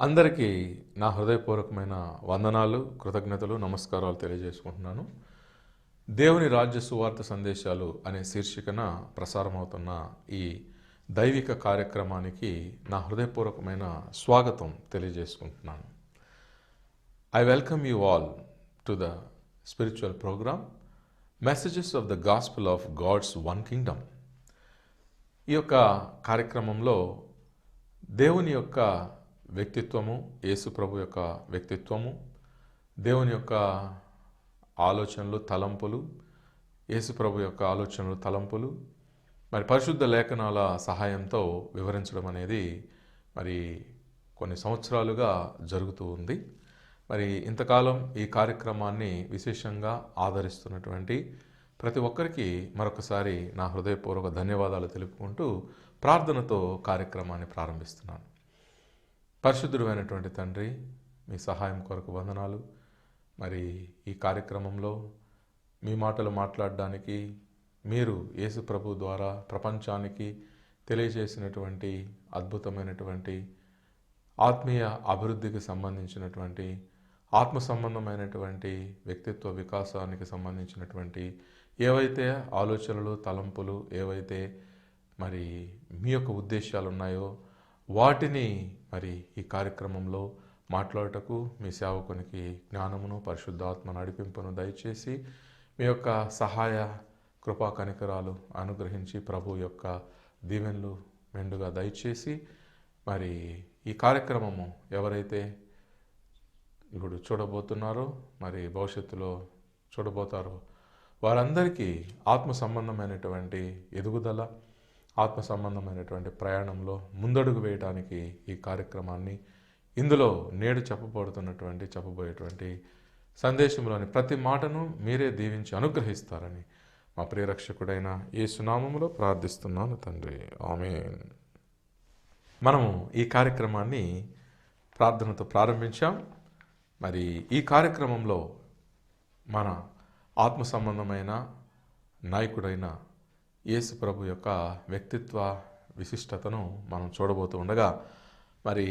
అందరికీ నా హృదయపూర్వకమైన వందనాలు కృతజ్ఞతలు నమస్కారాలు తెలియజేసుకుంటున్నాను. దేవుని రాజ్య సువార్త సందేశాలు అనే శీర్షికన ప్రసారమవుతున్న ఈ దైవిక కార్యక్రమానికి నా హృదయపూర్వకమైన స్వాగతం తెలియజేసుకుంటున్నాను. I welcome you all to the spiritual programme messages of the gospel of God's one kingdom ఈ యొక్క కార్యక్రమంలో దేవుని యొక్క వ్యక్తిత్వము యేసుప్రభు యొక్క వ్యక్తిత్వము దేవుని యొక్క ఆలోచనలు తలంపులు యేసుప్రభు యొక్క ఆలోచనలు తలంపులు మరి పరిశుద్ధ లేఖనాల సహాయంతో వివరించడం అనేది మరి కొన్ని సంవత్సరాలుగా జరుగుతూ ఉంది. మరి ఇంతకాలం ఈ కార్యక్రమాన్ని విశేషంగా ఆదరిస్తున్నటువంటి ప్రతి ఒక్కరికి మరొకసారి నా హృదయపూర్వక ధన్యవాదాలు తెలుపుకుంటూ ప్రార్థనతో కార్యక్రమాన్ని ప్రారంభిస్తున్నాను. పరిశుద్ధుడైనటువంటి తండ్రి మీ సహాయం కొరకు వందనాలు. మరి ఈ కార్యక్రమంలో మీ మాటలు మాట్లాడడానికి మీరు యేసు ప్రభు ద్వారా ప్రపంచానికి తెలియజేసినటువంటి అద్భుతమైనటువంటి ఆత్మీయ అభివృద్ధికి సంబంధించినటువంటి ఆత్మ సంబంధమైనటువంటి వ్యక్తిత్వ వికాసానికి సంబంధించినటువంటి ఏవైతే ఆలోచనలు తలంపులు ఏవైతే మరి మీ యొక్క ఉద్దేశాలు ఉన్నాయో వాటిని మరి ఈ కార్యక్రమంలో మాట్లాడుటకు మీ సేవకునికి జ్ఞానమును పరిశుద్ధాత్మ నడిపింపును దయచేసి మీ యొక్క సహాయ కృపా కనికరాలు అనుగ్రహించి ప్రభు యొక్క దీవెనలు మెండుగా దయచేసి మరి ఈ కార్యక్రమము ఎవరైతే ఇప్పుడు చూడబోతున్నారో మరి భవిష్యత్తులో చూడబోతారో వారందరికీ ఆత్మ సంబంధమైనటువంటి ఎదుగుదల ఆత్మ సంబంధమైనటువంటి ప్రయాణంలో ముందడుగు వేయడానికి ఈ కార్యక్రమాన్ని ఇందులో నేడు చెప్పబడుతున్నటువంటి చెప్పబోయేటువంటి సందేశంలోని ప్రతి మాటను మీరే దీవించి అనుగ్రహిస్తారని మా ప్రియరక్షకుడైన ఈ సునామములో ప్రార్థిస్తున్నాను తండ్రి. ఆమె మనము ఈ కార్యక్రమాన్ని ప్రార్థనతో ప్రారంభించాం. మరి ఈ కార్యక్రమంలో మన ఆత్మ సంబంధమైన నాయకుడైన యేసు ప్రభు యొక్క వ్యక్తిత్వ విశిష్టతను మనం చూడబోతూ ఉండగా మరి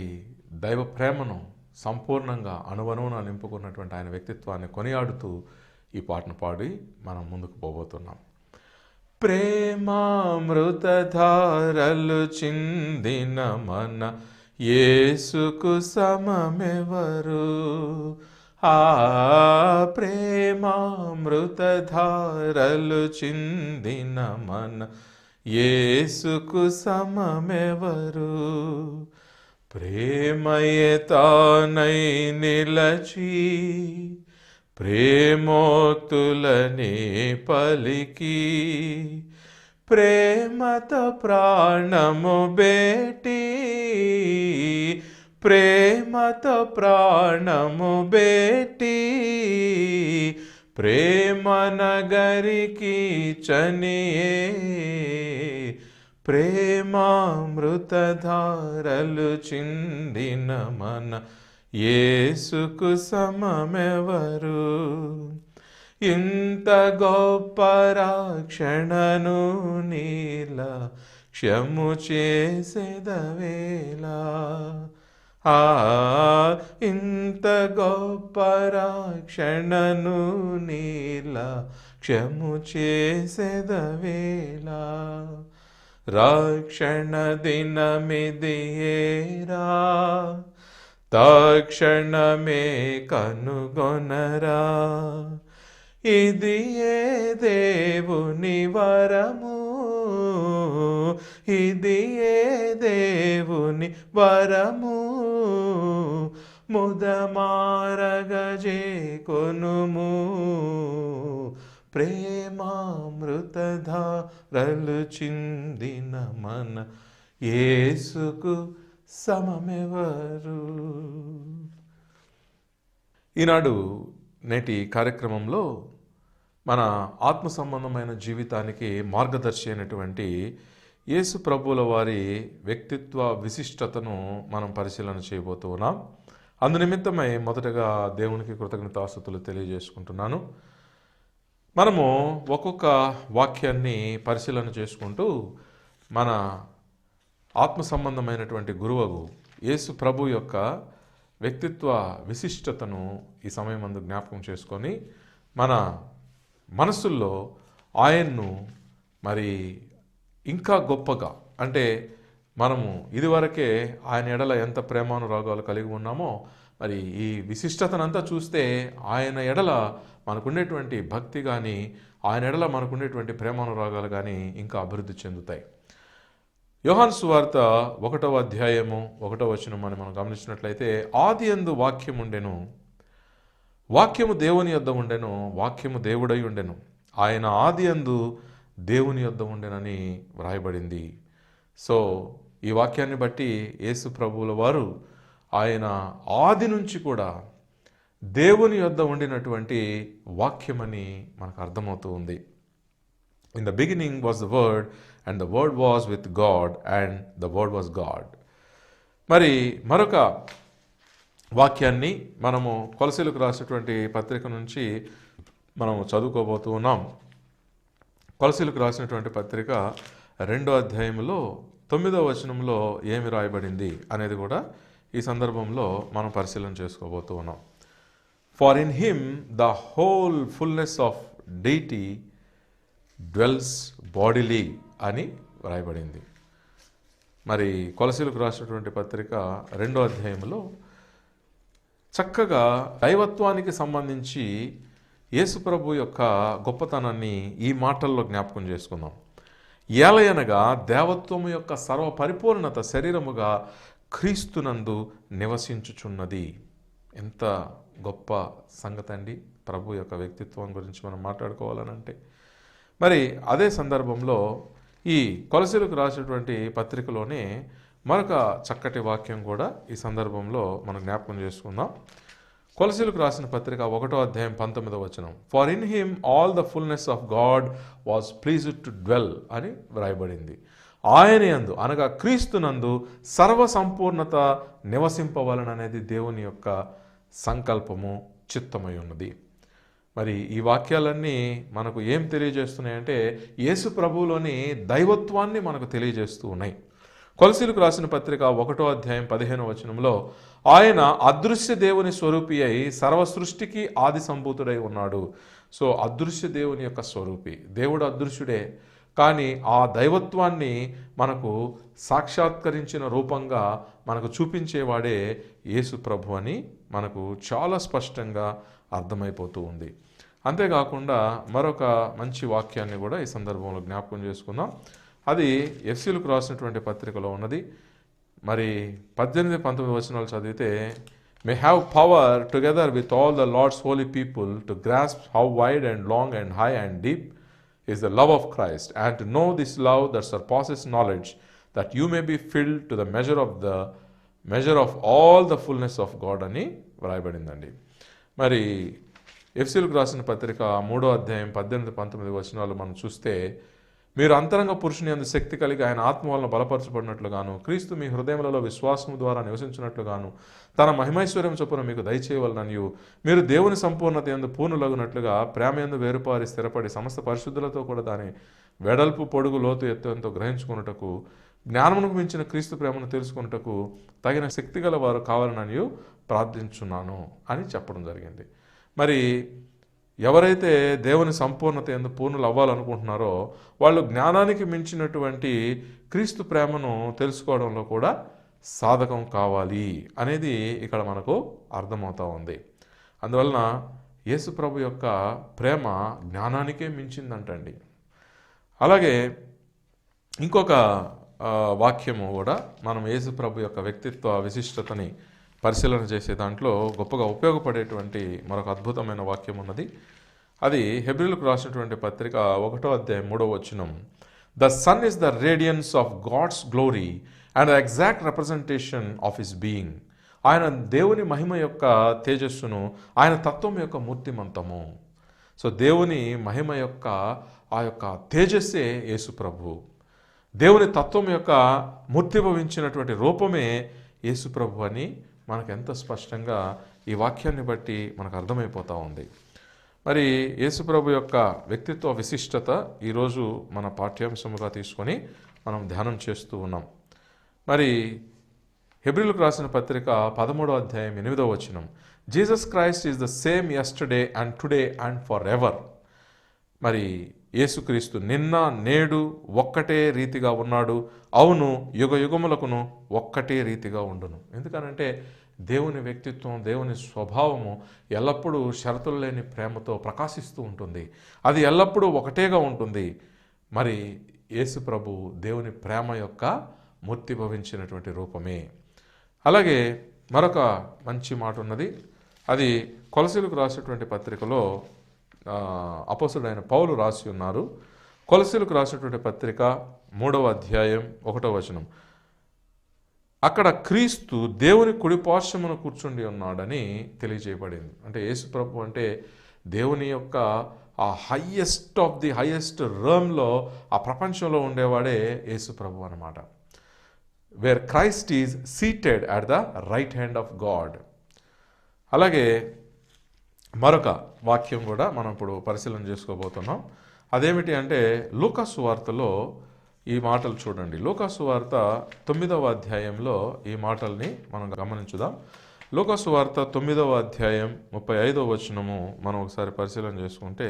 దైవ ప్రేమను సంపూర్ణంగా అణువణువున నింపుకున్నటువంటి ఆయన వ్యక్తిత్వాన్ని కొనియాడుతూ ఈ పాటను పాడి మనం ముందుకు పోబోతున్నాం. ప్రేమామృతధారలు చిందిన మన ఏసుకు సమమెవరు? ఆ ప్రేమామృతధారలు చిందిన మన ఏసుకు సమమెవరు? ప్రేమయే తానై నిలచి ప్రేమోక్తులనే పలికి ప్రేమతో ప్రాణము బేటీ ప్రేమతో ప్రాణము బేటి ప్రేమ నగరికి చనియే ప్రేమామృతధారలు చిందిన మన ఏసుకు సమమెవరు? ఇంత గొప్ప రాక్షణను నీల క్షము చేసేదవేలా ఆ ఇంత గొప్ప రాక్షణను నీల క్షము చేసేదవేళ రాక్షణ దినమిదియేరా తక్షణమే కనుగొనరా. ఇది ఏ దేవుని వరము? ఇది ఏ దేవుని వరము? ముదమారగజే కొనుము ప్రేమామృతధారలు చిందిన మన యేసుకు సమమెవరు? ఈనాడు నేటి కార్యక్రమంలో మన ఆత్మ సంబంధమైన జీవితానికి మార్గదర్శి అయినటువంటి యేసు ప్రభువుల వారి వ్యక్తిత్వ విశిష్టతను మనం పరిశీలన చేయబోతూ ఉన్నాం. అందునిమిత్తమై మొదటగా దేవునికి కృతజ్ఞతాస్తుతులు తెలియజేసుకుంటున్నాను. మనము ఒక్కొక్క వాక్యాన్ని పరిశీలన చేసుకుంటూ మన ఆత్మ సంబంధమైనటువంటి గురువగు యేసు ప్రభు యొక్క వ్యక్తిత్వ విశిష్టతను ఈ సమయం అందు జ్ఞాపకం చేసుకొని మన మనసుల్లో ఆయన్ను మరి ఇంకా గొప్పగా అంటే మనము ఇదివరకే ఆయన ఎడల ఎంత ప్రేమానురాగాలు కలిగి ఉన్నామో మరి ఈ విశిష్టతనంతా చూస్తే ఆయన ఎడల మనకుండేటువంటి భక్తి కానీ ఆయన ఎడల మనకుండేటువంటి ప్రేమానురాగాలు కానీ ఇంకా అభివృద్ధి చెందుతాయి. యోహాన్ సువార్త ఒకటవ అధ్యాయము ఒకటవ వచనం అని మనం గమనించినట్లయితే ఆది ఎందు వాక్యం ఉండెను వాక్యము దేవుని యొద్ద ఉండెను వాక్యము దేవుడై ఉండెను. ఆయన ఆది ఎందు దేవుని యొద్ద ఉండెనని వ్రాయబడింది. సో ఈ వాక్యాన్ని బట్టి యేసు ప్రభువుల వారు ఆయన ఆది నుంచి కూడా దేవుని యొద్ద ఉండినటువంటి వాక్యమని మనకు అర్థమవుతూ ఉంది. In the beginning was the word and the word was with God and the word was God మరి మరొక వాక్యాన్ని మనము కొలసీలకు రాసినటువంటి పత్రిక నుంచి మనము చదువుకోబోతూ ఉన్నాం. కొలసీలకు రాసినటువంటి పత్రిక రెండో అధ్యాయంలో తొమ్మిదో వచనంలో ఏమి రాయబడింది అనేది కూడా ఈ సందర్భంలో మనం పరిశీలన చేసుకోబోతూ ఉన్నాం. For in him the whole fullness of deity dwells bodily అని వ్రాయబడింది మరి కొలసీలకు రాసినటువంటి పత్రిక రెండో అధ్యాయంలో చక్కగా దైవత్వానికి సంబంధించి యేసుప్రభు యొక్క గొప్పతనాన్ని ఈ మాటల్లో జ్ఞాపకం చేసుకుందాం. ఏలయనగా దేవత్వము యొక్క సర్వ పరిపూర్ణత శరీరముగా క్రీస్తునందు నివసించుచున్నది. ఎంత గొప్ప సంగతి అండి. ప్రభు యొక్క వ్యక్తిత్వం గురించి మనం మాట్లాడుకోవాలనంటే. మరి అదే సందర్భంలో ఈ కొలసీలకు రాసినటువంటి పత్రికలోనే మరొక చక్కటి వాక్యం కూడా ఈ సందర్భంలో మనం జ్ఞాపకం చేసుకుందాం. కొలసీలకు రాసిన పత్రిక ఒకటో అధ్యాయం పంతొమ్మిదవ వచనం. For in him all the fullness of God was pleased to dwell అని వ్రాయబడింది. ఆయన యందు అనగా క్రీస్తునందు సర్వసంపూర్ణత నివసింపవలననేది దేవుని యొక్క సంకల్పము చిత్తమై ఉన్నది. మరి ఈ వాక్యాలన్నీ మనకు ఏం తెలియజేస్తున్నాయంటే యేసు ప్రభువులోని దైవత్వాన్ని మనకు తెలియజేస్తూ ఉన్నాయి. కొలసీలకు రాసిన పత్రిక ఒకటో అధ్యాయం పదిహేను వచనంలో ఆయన అదృశ్య దేవుని స్వరూపి అయి సర్వ సృష్టికి ఆది సంభూతుడై ఉన్నాడు. సో అదృశ్య దేవుని యొక్క స్వరూపి. దేవుడు అదృశ్యుడే. కానీ ఆ దైవత్వాన్ని మనకు సాక్షాత్కరించిన రూపంగా మనకు చూపించేవాడే యేసు ప్రభు అని మనకు చాలా స్పష్టంగా అర్థమైపోతూ ఉంది. అంతేకాకుండా మరొక మంచి వాక్యాన్ని కూడా ఈ సందర్భంలో జ్ఞాపకం చేసుకుందాం. అది ఎఫ్సీలకు రాసినటువంటి పత్రికలో ఉన్నది. మరి పద్దెనిమిది పంతొమ్మిది వచనాలు చదివితే may have power together with all the lord's holy people to grasp how wide and long and high and deep is the love of Christ and to know this love that surpasses knowledge that you may be filled to the measure of the measure of all the fullness of God అని వ్రాయబడిందండి. మరి ఎఫ్సీలకు రాసిన పత్రిక మూడో అధ్యాయం పద్దెనిమిది పంతొమ్మిది వచనాలు మనం చూస్తే మీరు అంతరంగ పురుషుని అందు శక్తి కలిగి ఆయన ఆత్మ వలన బలపరచబడినట్లుగాను క్రీస్తు మీ హృదయములలో విశ్వాసము ద్వారా నివసించినట్లుగాను తన మహిమైశ్వర్యం చొప్పున మీకు దయచేయవలననియు మీరు దేవుని సంపూర్ణత ఎందు పూర్ణులగునట్లుగా ప్రేమ ఎందు వేరుపారి స్థిరపడి సమస్త పరిశుద్ధులతో కూడా దాని వెడల్పు పొడుగు లోతు ఎత్తు ఎంతో గ్రహించుకున్నటకు జ్ఞానమునకు మించిన క్రీస్తు ప్రేమను తెలుసుకున్నటకు తగిన శక్తి గల వారు కావాలనని ప్రార్థించున్నాను అని చెప్పడం జరిగింది. మరి ఎవరైతే దేవుని సంపూర్ణత ఎందు పూర్ణులు అవ్వాలనుకుంటున్నారో వాళ్ళు జ్ఞానానికి మించినటువంటి క్రీస్తు ప్రేమను తెలుసుకోవడంలో కూడా సాధకం కావాలి అనేది ఇక్కడ మనకు అర్థమవుతా ఉంది. అందువలన యేసు ప్రభు యొక్క ప్రేమ జ్ఞానానికే మించిందంటండి. అలాగే ఇంకొక వాక్యము కూడా మనం యేసు ప్రభు యొక్క వ్యక్తిత్వ విశిష్టతని పరిశీలన చేసే దాంట్లో గొప్పగా ఉపయోగపడేటువంటి మరొక అద్భుతమైన వాక్యం ఉన్నది. అది హెబ్రిల్కు రాసినటువంటి పత్రిక ఒకటో అధ్యాయం మూడో వచనం. The son is the radiance of God's glory and the exact representation of his being ఆయన దేవుని మహిమ యొక్క తేజస్సును ఆయన తత్వం యొక్క మూర్తిమంతము. సో దేవుని మహిమ యొక్క ఆ యొక్క తేజస్సే యేసు ప్రభు. దేవుని తత్వం యొక్క మూర్తిభవించినటువంటి రూపమే యేసు ప్రభు అని మనకు ఎంత స్పష్టంగా ఈ వాక్యాన్ని బట్టి మనకు అర్థమైపోతూ ఉంది. మరి యేసుప్రభు యొక్క వ్యక్తిత్వ విశిష్టత ఈరోజు మన పాఠ్యాంశముగా తీసుకొని మనం ధ్యానం చేస్తూ ఉన్నాం. మరి హెబ్రిల్కు రాసిన పత్రిక పదమూడో అధ్యాయం ఎనిమిదో వచనం Jesus Christ is the same yesterday and today and for ever మరి యేసుక్రీస్తు నిన్న నేడు ఒక్కటే రీతిగా ఉన్నాడు. అవును యుగ యుగములకును ఒక్కటే రీతిగా ఉండును. ఎందుకనంటే దేవుని వ్యక్తిత్వం దేవుని స్వభావము ఎల్లప్పుడూ షరతులు లేని ప్రేమతో ప్రకాశిస్తూ ఉంటుంది. అది ఎల్లప్పుడూ ఒకటేగా ఉంటుంది. మరి యేసు ప్రభు దేవుని ప్రేమ యొక్క మూర్తి భవించినటువంటి రూపమే. అలాగే మరొక మంచి మాట ఉన్నది అది కొలసీలకు రాసినటువంటి పత్రికలో అపోసుడైన పౌలు రాసి ఉన్నారు. కొలసీలకు రాసినటువంటి పత్రిక మూడవ అధ్యాయం ఒకటో వచనం. అక్కడ క్రీస్తు దేవుని కుడిపార్శ్వమున కూర్చుండి ఉన్నాడని తెలియజేయబడింది. అంటే యేసు ప్రభు అంటే దేవుని యొక్క ఆ హయ్యెస్ట్ ఆఫ్ ది హయ్యెస్ట్ రమ్లో ఆ ప్రపంచంలో ఉండేవాడే యేసు ప్రభు అనమాట where Christ is seated at the right hand of God అలాగే మరొక వాక్యం కూడా మనం ఇప్పుడు పరిశీలన చేసుకోబోతున్నాం. అదేమిటి అంటే లూకాసు వార్తలో ఈ మాటలు చూడండి. లూకాసు వార్త తొమ్మిదవ అధ్యాయంలో ఈ మాటల్ని మనం గమనించుదాం. లూకాసు వార్త తొమ్మిదవ అధ్యాయం ముప్పై ఐదవ వచనము మనం ఒకసారి పరిశీలన చేసుకుంటే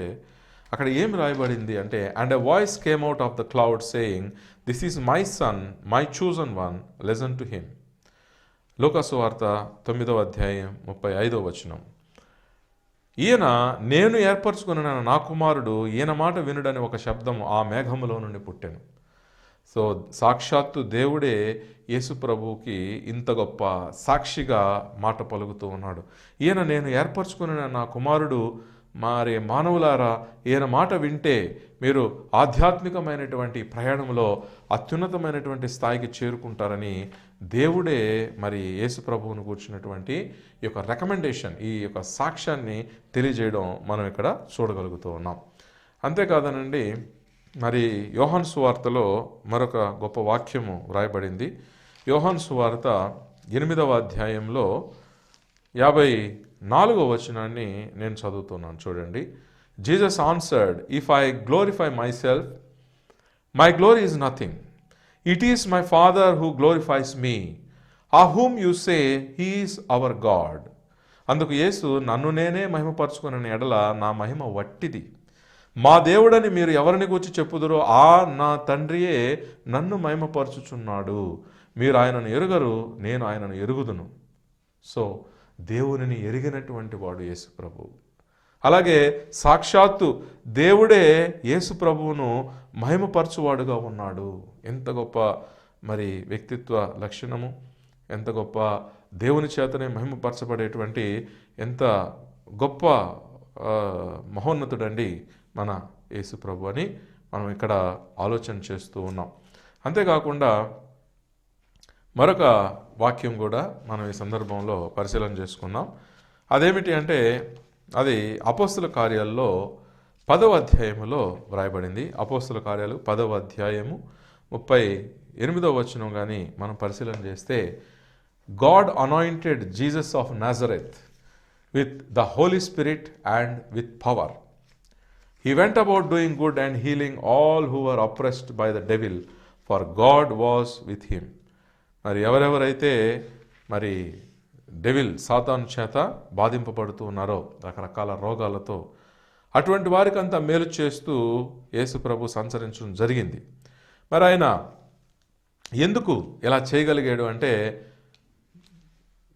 అక్కడ ఏం రాయబడింది అంటే and a voice came out of the cloud saying this is my son my chosen one listen to him లూకాసు వార్త తొమ్మిదవ అధ్యాయం ముప్పై ఐదవ వచనం. ఈయన నేను ఏర్పరచుకున్న నా కుమారుడు ఈయన మాట వినుడని ఒక శబ్దం ఆ మేఘములో నుండి పుట్టాను. సో సాక్షాత్తు దేవుడే యేసు ప్రభువుకి ఇంత గొప్ప సాక్షిగా మాట పలుకుతూ ఉన్నాడు. ఈయన నేను ఏర్పరచుకున్న నా కుమారుడు మరి మానవులారా ఈయన మాట వింటే మీరు ఆధ్యాత్మికమైనటువంటి ప్రయాణంలో అత్యున్నతమైనటువంటి స్థాయికి చేరుకుంటారని దేవుడే మరి యేసు ప్రభువును కూర్చున్నటువంటి ఈ యొక్క రికమెండేషన్ ఈ యొక్క సాక్ష్యాన్ని తెలియజేయడం మనం ఇక్కడ చూడగలుగుతూ ఉన్నాం. అంతేకాదనండి మరి యోహాన్ సువార్తలో మరొక గొప్ప వాక్యము వ్రాయబడింది. యోహాన్ సువార్త ఎనిమిదవ అధ్యాయంలో యాభై నాలుగో వచనాన్ని నేను చదువుతున్నాను చూడండి. Jesus answered if I glorify myself my glory is nothing it is my father who glorifies me ఆ whom you say he is our God అందుకు యేసు నన్ను నేనే మహిమపరచుకున్న ఎడల నా మహిమ వట్టిది. మా దేవుడని మీరు ఎవరిని గురించి చెప్పుదురో ఆ నా తండ్రియే నన్ను మహిమపరచుచున్నాడు. మీరు ఆయనను ఎరుగరు నేను ఆయనను ఎరుగుదును. సో దేవునిని ఎరిగినటువంటి వాడు యేసు ప్రభు. అలాగే సాక్షాత్తు దేవుడే యేసు ప్రభువును మహిమపరచువాడుగా ఉన్నాడు. ఎంత గొప్ప మరి వ్యక్తిత్వ లక్షణము ఎంత గొప్ప దేవుని చేతనే మహిమపరచబడేటువంటి ఎంత గొప్ప మహోన్నతుడండి మన యేసు ప్రభు అని మనం ఇక్కడ ఆలోచన చేస్తూ ఉన్నాం. అంతేకాకుండా మరొక వాక్యం కూడా మనం ఈ సందర్భంలో పరిశీలన చేసుకున్నాం అదేమిటి అంటే అది అపోస్తుల కార్యాల్లో పదవ అధ్యాయములో వ్రాయబడింది. అపోస్తుల కార్యాలు పదవ అధ్యాయము ముప్పై ఎనిమిదవ వచనం కానీ మనం పరిశీలన చేస్తే God anointed Jesus of Nazareth with the holy spirit and with power he went about doing good and healing all who are oppressed by the devil for God was with him మరి ఎవరెవరైతే మరి devil సాతాను చేత బాధింపబడుతూ ఉన్నారో రకరకాల రోగాలతో అటువంటి వారికి అంతా మేలు చేస్తూ యేసుప్రభు సంచరించడం జరిగింది. మరి ఆయన ఎందుకు ఇలా చేయగలిగాడు అంటే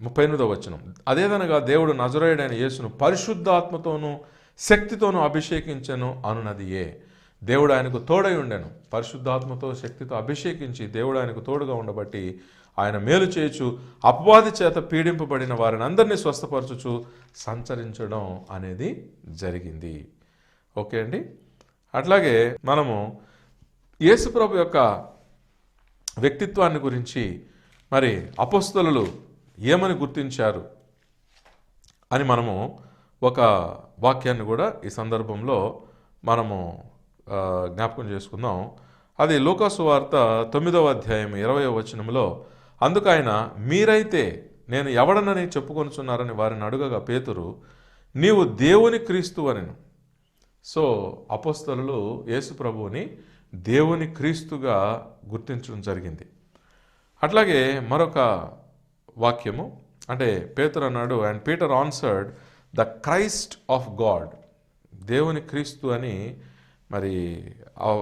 ముప్పై ఎనిమిదో వచనం. అదేదనగా దేవుడు నజరేయుడైన యేసును పరిశుద్ధాత్మతోనూ శక్తితోనూ అభిషేకించను అనునది ఏ దేవుడు ఆయనకు తోడై ఉండెను. పరిశుద్ధాత్మతో శక్తితో అభిషేకించి దేవుడు ఆయనకు తోడుగా ఉండబట్టి ఆయన మేలు చేయొచ్చు అపవాది చేత పీడింపబడిన వారిని అందరినీ స్వస్థపరచుచు సంచరించడం అనేది జరిగింది. ఓకే అండి? అట్లాగే మనము యేసుప్రభు యొక్క వ్యక్తిత్వాన్ని గురించి మరి అపస్తులు ఏమని గుర్తించారు అని మనము ఒక వాక్యాన్ని కూడా ఈ సందర్భంలో మనము జ్ఞాపకం చేసుకుందాం. అది లోకాసు వార్త తొమ్మిదవ అధ్యాయం ఇరవై వచనంలో అందుకు ఆయన మీరైతే నేను ఎవడనని చెప్పుకొనుచున్నారని వారిని అడుగగా పేతురు నీవు దేవుని క్రీస్తు అనెను. సో అపోస్తలు యేసు ప్రభువుని దేవుని క్రీస్తుగా గుర్తించడం జరిగింది. అట్లాగే మరొక వాక్యము అంటే పేతురు అన్నాడు and Peter answered the Christ of God. దేవుని క్రీస్తు అని మరి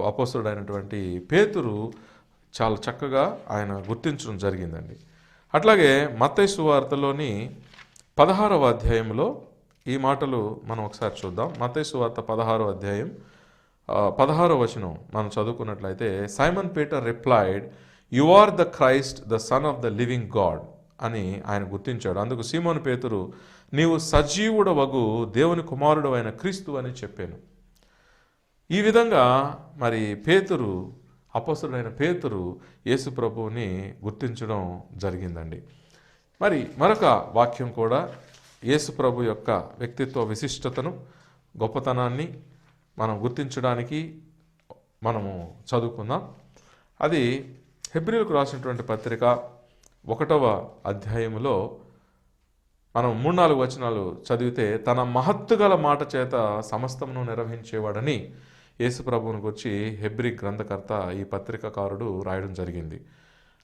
అపోసుడు అయినటువంటి పేతురు చాలా చక్కగా ఆయన గుర్తించడం జరిగిందండి. అట్లాగే మత్తైసు సువార్తలోని పదహారవ అధ్యాయంలో ఈ మాటలు మనం ఒకసారి చూద్దాం. మత్తైసు వార్త పదహారవ అధ్యాయం ఆ, పదహారవ వచనం మనం చదువుకున్నట్లయితే Simon Peter replied you are the Christ the son of the living God అని ఆయన గుర్తించాడు. అందుకు సీమోన్ పేతురు నీవు సజీవుడవగు దేవుని కుమారుడు అయిన క్రీస్తు అని చెప్పాను. ఈ విధంగా మరి పేతురు అపసుడైన పేతురు యేసు ప్రభువుని గుర్తించడం జరిగిందండి. మరి మరొక వాక్యం కూడా యేసు ప్రభు యొక్క వ్యక్తిత్వ విశిష్టతను గొప్పతనాన్ని మనం గుర్తించడానికి మనము చదువుకుందాం. అది హెబ్రిల్కు రాసినటువంటి పత్రిక ఒకటవ అధ్యాయములో మనం మూడు నాలుగు వచనాలు చదివితే తన మహత్తుగల మాట చేత సమస్తమును నిర్వహించేవాడని యేసుప్రభువుని గురించి హెబ్రి గ్రంథకర్త ఈ పత్రికకారుడు రాయడం జరిగింది.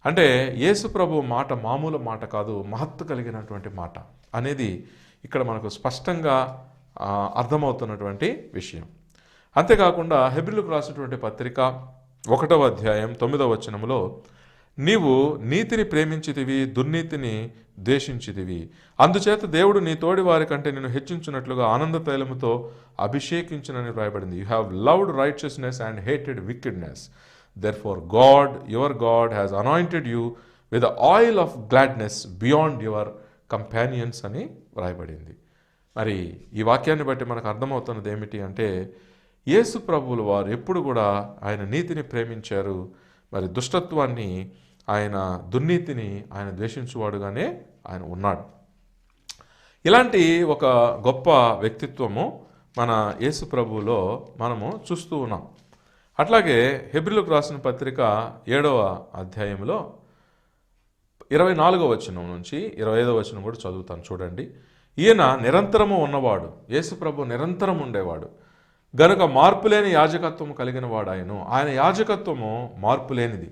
అంటే యేసుప్రభు మాట మామూలు మాట కాదు మహత్తు కలిగినటువంటి మాట అనేది ఇక్కడ మనకు స్పష్టంగా అర్థమవుతున్నటువంటి విషయం. అంతేకాకుండా హెబ్రిలకు రాసినటువంటి పత్రిక ఒకటవ అధ్యాయం తొమ్మిదవ వచనములో నీవు నీతిని ప్రేమించితివి దుర్నీతిని ద్వేషించితివి. అందుచేత దేవుడు నీ తోడి వారి కంటే నిన్ను హెచ్చించినట్లుగా ఆనంద తైలముతో అభిషేకించునని వ్రాయబడింది. You have loved righteousness and hated wickedness therefore God your God has anointed you with oil of gladness beyond your companions అని వ్రాయబడింది. మరి ఈ వాక్యాన్ని బట్టి మనకు అర్థమవుతున్నది ఏమిటి అంటే యేసు ప్రభువులు వారు ఎప్పుడు కూడా ఆయన నీతిని ప్రేమించారు. మరి దుష్టత్వాన్ని ఆయన దుర్నీతిని ఆయన ద్వేషించువాడుగానే ఆయన ఉన్నాడు. ఇలాంటి ఒక గొప్ప వ్యక్తిత్వము మన యేసు ప్రభువులో మనము చూస్తూ ఉన్నాం. అట్లాగే హెబ్రిలకు రాసిన పత్రిక ఏడవ అధ్యాయంలో ఇరవై నాలుగో వచనం నుంచి ఇరవై ఐదో వచనం కూడా చదువుతాను చూడండి. ఈయన నిరంతరము ఉన్నవాడు యేసు ప్రభు నిరంతరం ఉండేవాడు. గనుక మార్పులేని యాజకత్వము కలిగిన వాడు ఆయన. ఆయన యాజకత్వము మార్పులేనిది.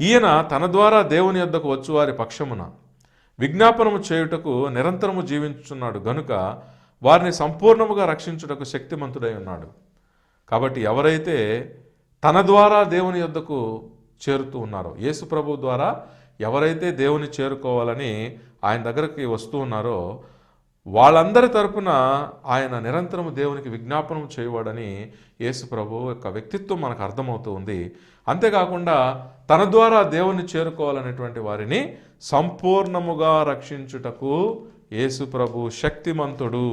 ఈయన తన ద్వారా దేవుని యొద్దకు వచ్చువారి పక్షమున విజ్ఞాపనము చేయుటకు నిరంతరము జీవించుచున్నాడు గనుక వారిని సంపూర్ణముగా రక్షించుటకు శక్తిమంతుడై ఉన్నాడు. కాబట్టి ఎవరైతే తన ద్వారా దేవుని యొద్దకు చేరుతూ ఉన్నారో యేసు ప్రభు ద్వారా ఎవరైతే దేవుని చేరుకోవాలని ఆయన దగ్గరికి వస్తూ ఉన్నారో వాళ్ళందరి తరపున ఆయన నిరంతరం దేవునికి విజ్ఞాపనం చేయవాడని యేసు ప్రభు యొక్క వ్యక్తిత్వం మనకు అర్థమవుతూ ఉంది. అంతేకాకుండా తన ద్వారా దేవుని చేరుకోవాలనేటువంటి వారిని సంపూర్ణముగా రక్షించుటకు యేసు ప్రభు శక్తిమంతుడు.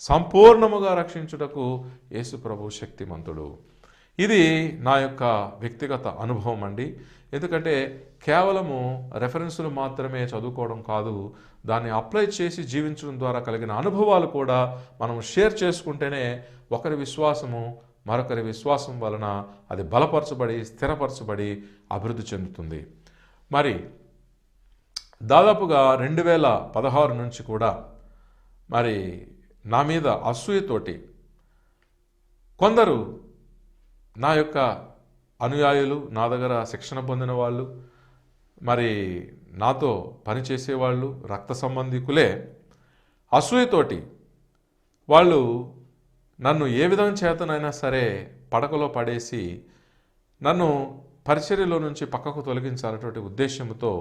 సంపూర్ణముగా రక్షించుటకు యేసు ప్రభు శక్తిమంతుడు. ఇది నా యొక్క వ్యక్తిగత అనుభవం అండి. ఎందుకంటే కేవలము రెఫరెన్సులు మాత్రమే చదువుకోవడం కాదు దాన్ని అప్లై చేసి జీవించడం ద్వారా కలిగిన అనుభవాలు కూడా మనం షేర్ చేసుకుంటేనే ఒకరి విశ్వాసము మరొకరి విశ్వాసం వలన అది బలపరచబడి స్థిరపరచబడి అభివృద్ధి చెందుతుంది. మరి దాదాపుగా రెండు వేల పదహారు నుంచి కూడా మరి నా మీద అసూయతోటి కొందరు నా యొక్క అనుయాయులు నా దగ్గర శిక్షణ పొందిన వాళ్ళు మరి నాతో పనిచేసేవాళ్ళు రక్త సంబంధికులే. అసూయతోటి వాళ్ళు నన్ను ఏ విధం చేతనైనా సరే పడకలో పడేసి నన్ను పరిచర్యలో నుంచి పక్కకు తొలగించాలటువంటి ఉద్దేశంతో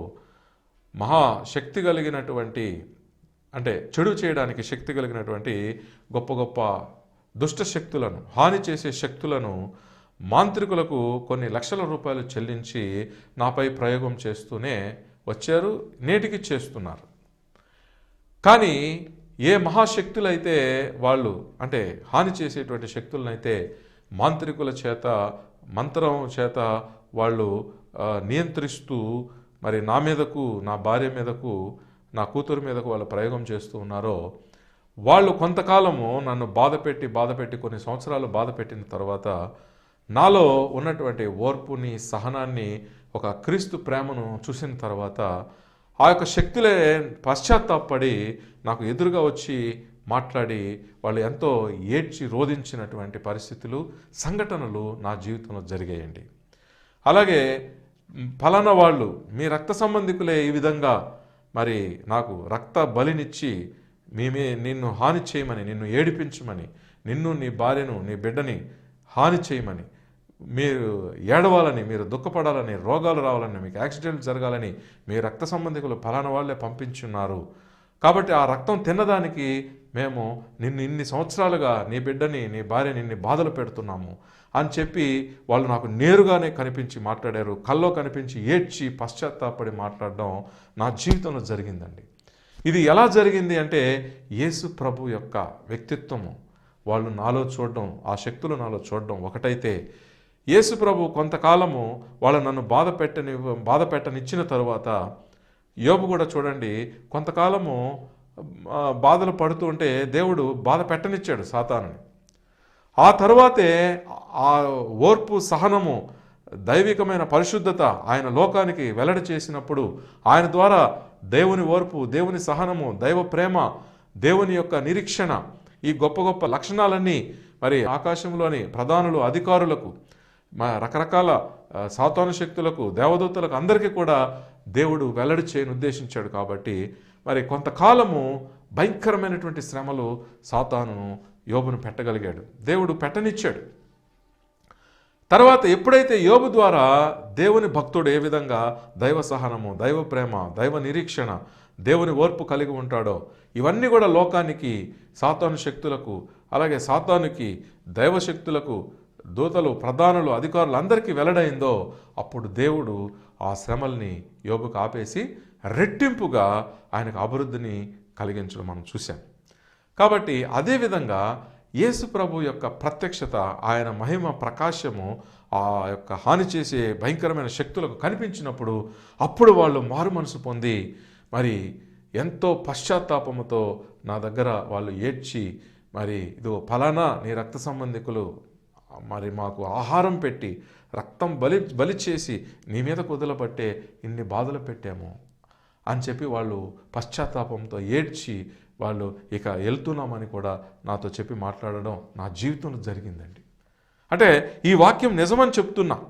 మహాశక్తి కలిగినటువంటి అంటే చెడు చేయడానికి శక్తి కలిగినటువంటి గొప్ప గొప్ప దుష్ట శక్తులను హాని చేసే శక్తులను మాంత్రికులకు కొన్ని లక్షల రూపాయలు చెల్లించి నాపై ప్రయోగం చేస్తూనే వచ్చారు నేటికి చేస్తున్నారు. కానీ ఏ మహాశక్తులైతే వాళ్ళు అంటే హాని చేసేటువంటి శక్తులనైతే మాంత్రికుల చేత మంత్రం చేత వాళ్ళు నియంత్రిస్తూ మరి నా మీదకు నా భార్య మీదకు నా కూతురు మీదకు వాళ్ళు ప్రయోగం చేస్తూ ఉన్నారో వాళ్ళు కొంతకాలము నన్ను బాధపెట్టి బాధపెట్టి కొన్ని సంవత్సరాలు బాధపెట్టిన తర్వాత నాలో ఉన్నటువంటి ఓర్పుని సహనాన్ని ఒక క్రీస్తు ప్రేమను చూసిన తర్వాత ఆ యొక్క శక్తులే పశ్చాత్తాపడి నాకు ఎదురుగా వచ్చి మాట్లాడి వాళ్ళు ఎంతో ఏడ్చి రోధించినటువంటి పరిస్థితులు సంఘటనలు నా జీవితంలో జరిగాయండి. అలాగే ఫలానా వాళ్ళు మీ రక్త సంబంధికులే ఈ విధంగా మరి నాకు రక్త బలినిచ్చి మేమే నిన్ను హాని చేయమని నిన్ను ఏడిపించమని నిన్ను నీ భార్యను నీ బిడ్డని హాని చేయమని మీరు ఏడవాలని మీరు దుఃఖపడాలని రోగాలు రావాలని మీకు యాక్సిడెంట్ జరగాలని మీ రక్త సంబంధికులు ఫలానా వాళ్ళే పంపించున్నారు. కాబట్టి ఆ రక్తం తిన్నదానికి మేము నిన్ను ఇన్ని సంవత్సరాలుగా నీ బిడ్డని నీ భార్యని ఇన్ని బాధలు పెడుతున్నాము అని చెప్పి వాళ్ళు నాకు నేరుగానే కనిపించి మాట్లాడారు. కల్లో కనిపించి ఏడ్చి పశ్చాత్తాపడి మాట్లాడడం నా జీవితంలో జరిగిందండి. ఇది ఎలా జరిగింది అంటే యేసు ప్రభు యొక్క వ్యక్తిత్వము. వాళ్ళు నాలో చూడడం ఆ శక్తులు నాలో చూడడం ఒకటైతే యేసు ప్రభు కొంతకాలము వాళ్ళు నన్ను బాధ పెట్టని బాధ పెట్టనిచ్చిన తరువాత యోబు కూడా చూడండి కొంతకాలము బాధలు పడుతూ ఉంటే దేవుడు బాధ పెట్టనిచ్చాడు సాతానుని. ఆ తరువాతే ఆ ఓర్పు సహనము దైవికమైన పరిశుద్ధత ఆయన లోకానికి వెల్లడి చేసినప్పుడు ఆయన ద్వారా దేవుని ఓర్పు దేవుని సహనము దైవ ప్రేమ దేవుని యొక్క నిరీక్షణ ఈ గొప్ప గొప్ప లక్షణాలన్నీ మరి ఆకాశంలోని ప్రధానులు అధికారులకు మా రకరకాల సాతాను శక్తులకు దేవదూతలకు అందరికీ కూడా దేవుడు వెల్లడి చేయని ఉద్దేశించాడు కాబట్టి మరి కొంతకాలము భయంకరమైనటువంటి శ్రమలు సాతాను యోబును పెట్టగలిగాడు. దేవుడు పెట్టనిచ్చాడు. తర్వాత ఎప్పుడైతే యోబు ద్వారా దేవుని భక్తుడు ఏ విధంగా దైవ సహనము దైవ ప్రేమ దైవ నిరీక్షణ దేవుని ఓర్పు కలిగి ఉంటాడో ఇవన్నీ కూడా లోకానికి సాతాను శక్తులకు అలాగే సాతానుకి దైవ శక్తులకు దూతలు ప్రధానులు అధికారులు అందరికీ వెల్లడైందో అప్పుడు దేవుడు ఆ శ్రమల్ని యోబుకు ఆపేసి రెట్టింపుగా ఆయనకు అభివృద్ధిని కలిగించడం మనం చూసాం కాబట్టి అదేవిధంగా యేసు ప్రభు యొక్క ప్రత్యక్షత ఆయన మహిమ ప్రకాశము ఆ యొక్క హాని చేసే భయంకరమైన శక్తులకు కనిపించినప్పుడు అప్పుడు వాళ్ళు మారు మనసు పొంది మరి ఎంతో పశ్చాత్తాపముతో నా దగ్గర వాళ్ళు ఏడ్చి మరి ఇదో ఫలానా నీ రక్త సంబంధికులు మరి మాకు ఆహారం పెట్టి రక్తం బలి బలి చేసి నీ మీద కుదలబట్టే ఇన్ని బాధలు పెట్టాము అని చెప్పి వాళ్ళు పశ్చాత్తాపంతో ఏడ్చి వాళ్ళు ఇక వెళ్తున్నామని కూడా నాతో చెప్పి మాట్లాడడం నా జీవితంలో జరిగిందండి. అంటే ఈ వాక్యం నిజమని చెప్తున్నా.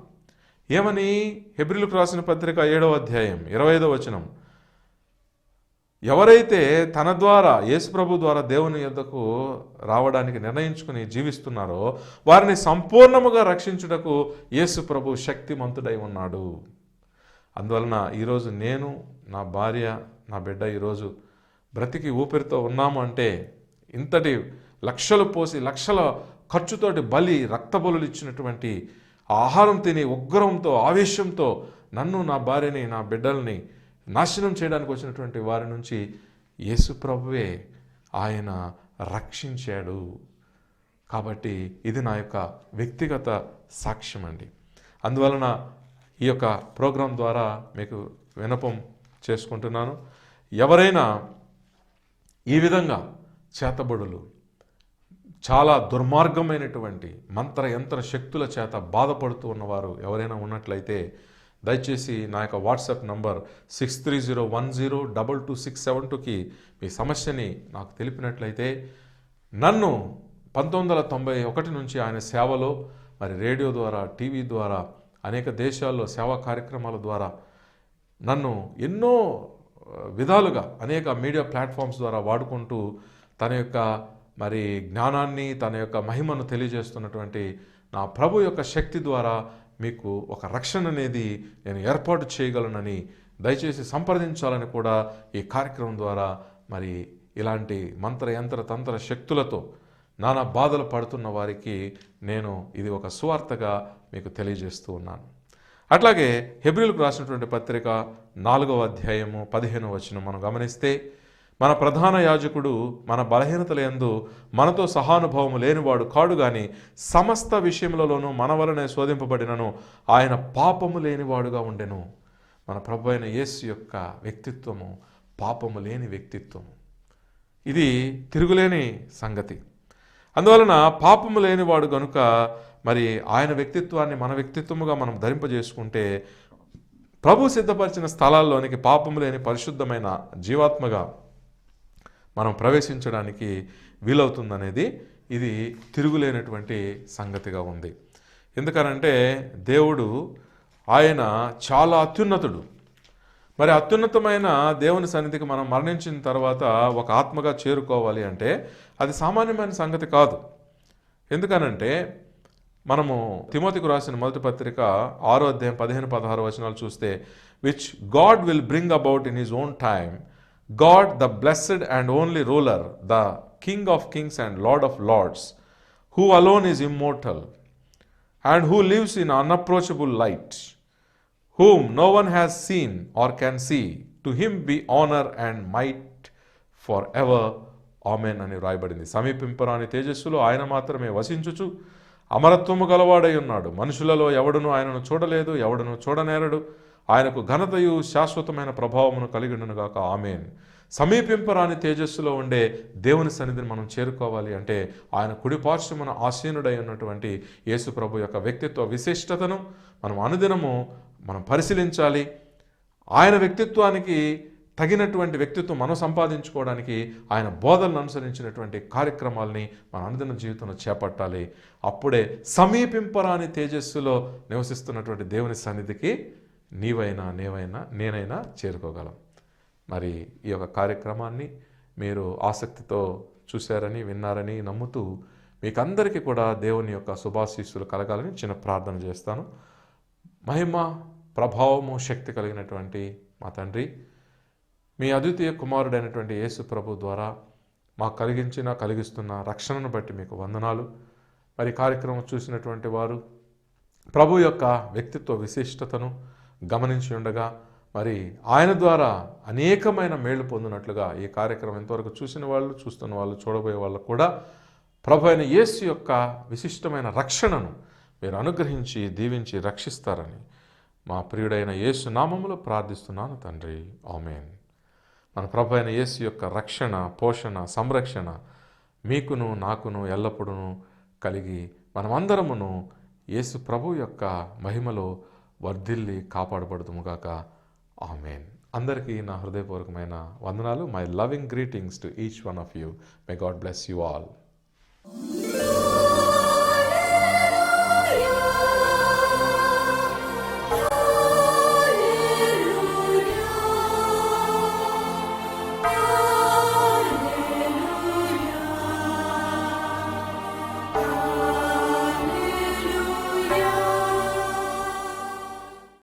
ఏమని? హెబ్రిల్ రాసిన పత్రిక ఏడవ అధ్యాయం ఇరవై ఐదవ వచనం. ఎవరైతే తన ద్వారా యేసుప్రభు ద్వారా దేవుని యొద్దకు రావడానికి నిర్ణయించుకుని జీవిస్తున్నారో వారిని సంపూర్ణముగా రక్షించుటకు యేసుప్రభు శక్తిమంతుడై ఉన్నాడు. అందువలన ఈరోజు నేను నా భార్య నా బిడ్డ ఈరోజు బ్రతికి ఊపిరితో ఉన్నాము అంటే ఇంతటి లక్షలు పోసి లక్షల ఖర్చుతోటి బలి రక్త బలులు ఇచ్చినటువంటి ఆహారం తిని ఉగ్రంతో ఆవేశంతో నన్ను నా భార్యని నా బిడ్డల్ని నాశనం చేయడానికి వచ్చినటువంటి వారి నుంచి యేసుప్రభువే ఆయన రక్షించాడు. కాబట్టి ఇది నా యొక్క వ్యక్తిగత సాక్ష్యం అండి. అందువలన ఈ యొక్క ప్రోగ్రాం ద్వారా మీకు వినపం చేసుకుంటున్నాను. ఎవరైనా ఈ విధంగా చేతబడులు చాలా దుర్మార్గమైనటువంటి మంత్ర యంత్ర శక్తుల చేత బాధపడుతూ ఉన్నవారు ఎవరైనా ఉన్నట్లయితే దయచేసి నా యొక్క WhatsApp number six three zero one zero double two six seven టూకి మీ సమస్యని నాకు తెలిపినట్లయితే నన్ను పంతొమ్మిది వందల తొంభై ఒకటి నుంచి ఆయన సేవలో మరి రేడియో ద్వారా టీవీ ద్వారా అనేక దేశాల్లో సేవా కార్యక్రమాల ద్వారా నన్ను ఎన్నో విధాలుగా అనేక మీడియా ప్లాట్ఫామ్స్ ద్వారా వాడుకుంటూ తన యొక్క మరి జ్ఞానాన్ని తన యొక్క మహిమను తెలియజేస్తున్నటువంటి నా ప్రభు యొక్క శక్తి ద్వారా మీకు ఒక రక్షణ అనేది నేను ఏర్పాటు చేయగలనని దయచేసి సంప్రదించాలని కూడా ఈ కార్యక్రమం ద్వారా మరి ఇలాంటి మంత్ర యంత్ర తంత్ర శక్తులతో నానా బాధలు పడుతున్న వారికి నేను ఇది ఒక సువార్తగా మీకు తెలియజేస్తూ ఉన్నాను. అట్లాగే హెబ్రిల్కు రాసినటువంటి పత్రిక నాలుగవ అధ్యాయము పదిహేను వచనం మనం గమనిస్తే మన ప్రధాన యాజకుడు మన బలహీనతలందు మనతో సహానుభవము లేనివాడు కాడు గాని సమస్త విషయములలోనూ మన వలనే శోధింపబడినను ఆయన పాపము లేనివాడుగా ఉండెను. మన ప్రభు అయిన యేసు యొక్క వ్యక్తిత్వము పాపము లేని వ్యక్తిత్వము. ఇది తిరుగులేని సంగతి. అందువలన పాపము లేనివాడు గనుక మరి ఆయన వ్యక్తిత్వాన్ని మన వ్యక్తిత్వముగా మనం ధరింపజేసుకుంటే ప్రభు సిద్ధపరిచిన స్థలాల్లోనికి పాపము లేని పరిశుద్ధమైన జీవాత్మగా మనం ప్రవేశించడానికి వీలవుతుందనేది ఇది తిరుగులేనటువంటి సంగతిగా ఉంది. ఎందుకనంటే దేవుడు ఆయన చాలా అత్యున్నతుడు. మరి అత్యున్నతమైన దేవుని సన్నిధికి మనం మరణించిన తర్వాత ఒక ఆత్మగా చేరుకోవాలి అంటే అది సామాన్యమైన సంగతి కాదు. ఎందుకనంటే మనము తిమోతికి రాసిన మొదటి పత్రిక ఆరో అధ్యాయం పదిహేను పదహారు వచనాలు చూస్తే which God will bring about in his own time God the blessed and only ruler the king of kings and lord of lords who alone is immortal and who lives in unapproachable light, whom no one has seen or can see. Him be honour and might might ever amen అని వ్రాయబడింది. సమీపింపరాని తేజస్సులో ఆయన మాత్రమే వసించుచు అమరత్వము గలవాడై ఉన్నాడు. మనుషులలో ఎవడును ఆయనను చూడలేదు ఎవడును చూడనేరడు. ఆయనకు ఘనతయు శాశ్వతమైన ప్రభావమును కలిగినను ఆమెన్. సమీపింపరాని తేజస్సులో ఉండే దేవుని సన్నిధిని మనం చేరుకోవాలి అంటే ఆయన కుడిపార్శ్వమున ఆసీనుడై ఉన్నటువంటి యేసు ప్రభు యొక్క వ్యక్తిత్వ విశిష్టతను మనం అనుదినము మనం పరిశీలించాలి. ఆయన వ్యక్తిత్వానికి తగినటువంటి వ్యక్తిత్వం మనం సంపాదించుకోవడానికి ఆయన బోధనలు అనుసరించినటువంటి కార్యక్రమాల్ని మన అనుదిన జీవితంలో చేపట్టాలి. అప్పుడే సమీపింపరాని తేజస్సులో నివసిస్తున్నటువంటి దేవుని సన్నిధికి నీవైనా నేవైనా నేనైనా చేరుకోగలం. మరి ఈ యొక్క కార్యక్రమాన్ని మీరు ఆసక్తితో చూశారని విన్నారని నమ్ముతూ మీకందరికీ కూడా దేవుని యొక్క శుభాశీస్సులు కలగాలని చిన్న ప్రార్థన చేస్తాను. మహిమ ప్రభావము శక్తి కలిగినటువంటి మా తండ్రి మీ అద్వితీయ కుమారుడైనటువంటి యేసు ప్రభు ద్వారా మాకు కలిగించిన కలిగిస్తున్న రక్షణను బట్టి మీకు వందనాలు. మరి కార్యక్రమం చూసినటువంటి వారు ప్రభు యొక్క వ్యక్తిత్వ విశిష్టతను గమనించి ఉండగా మరి ఆయన ద్వారా అనేకమైన మేళ్ళు పొందినట్లుగా ఈ కార్యక్రమం ఇంతవరకు చూసిన వాళ్ళు చూస్తున్న వాళ్ళు చూడబోయే వాళ్ళు కూడా ప్రభు అయిన యేసు యొక్క విశిష్టమైన రక్షణను మీరు అనుగ్రహించి దీవించి రక్షిస్తారని మా ప్రియుడైన యేసు నామములో ప్రార్థిస్తున్నాను తండ్రి. ఆమెన్. మన ప్రభు అయిన యేసు యొక్క రక్షణ పోషణ సంరక్షణ మీకును నాకును ఎల్లప్పుడూ కలిగి మనమందరమును యేసు ప్రభు యొక్క మహిమలో వర్ధిల్లి కాపాడబడుతుముగాక ఆమెన్. అందరికీ నా హృదయపూర్వకమైన వందనాలు. My loving greetings to each one of you may God bless you all